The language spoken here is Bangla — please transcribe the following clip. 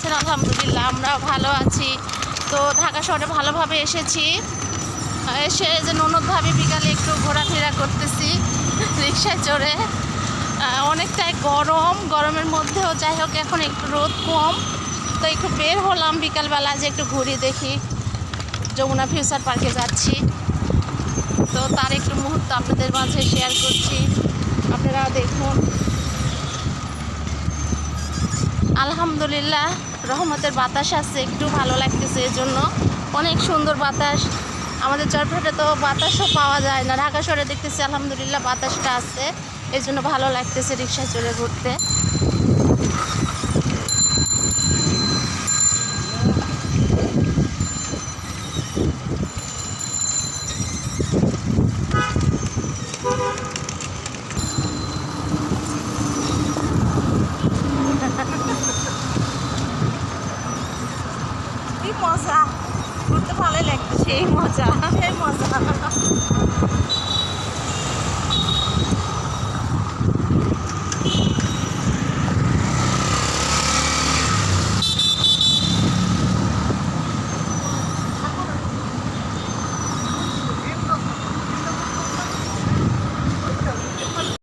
আছেন, আলহামদুলিল্লাহ আমরা ভালো আছি। তো ঢাকা শহরে ভালোভাবে এসেছি। এসে যে ননদ ভাবি বিকালে একটু ঘোরাফেরা করতেছি রিক্সায় চড়ে। অনেকটাই গরম, গরমের মধ্যেও যাই হোক, এখন একটু রোদ কম। তো একটু বের হলাম বিকালবেলা, যে একটু ঘুরি দেখি। যমুনা ফিউচার পার্কে যাচ্ছি। তো তার একটু মুহূর্ত আপনাদের মাঝে শেয়ার করছি। আপনারা দেখুন। আলহামদুলিল্লাহ রহমতের বাতাস আছে, একটু ভালো লাগতেছে এই জন্য অনেক সুন্দর বাতাস। আমাদের চরফাটে তো বাতাসও পাওয়া যায় না। ঢাকা শহরে দেখতেছি আলহামদুলিল্লাহ বাতাসটা আছে। এই জন্য ভালো লাগতেছে রিক্সায় চলে ঘুরতে। মজা। ঘুরতে ভালোই লাগছে সেই মজা সেই মজা।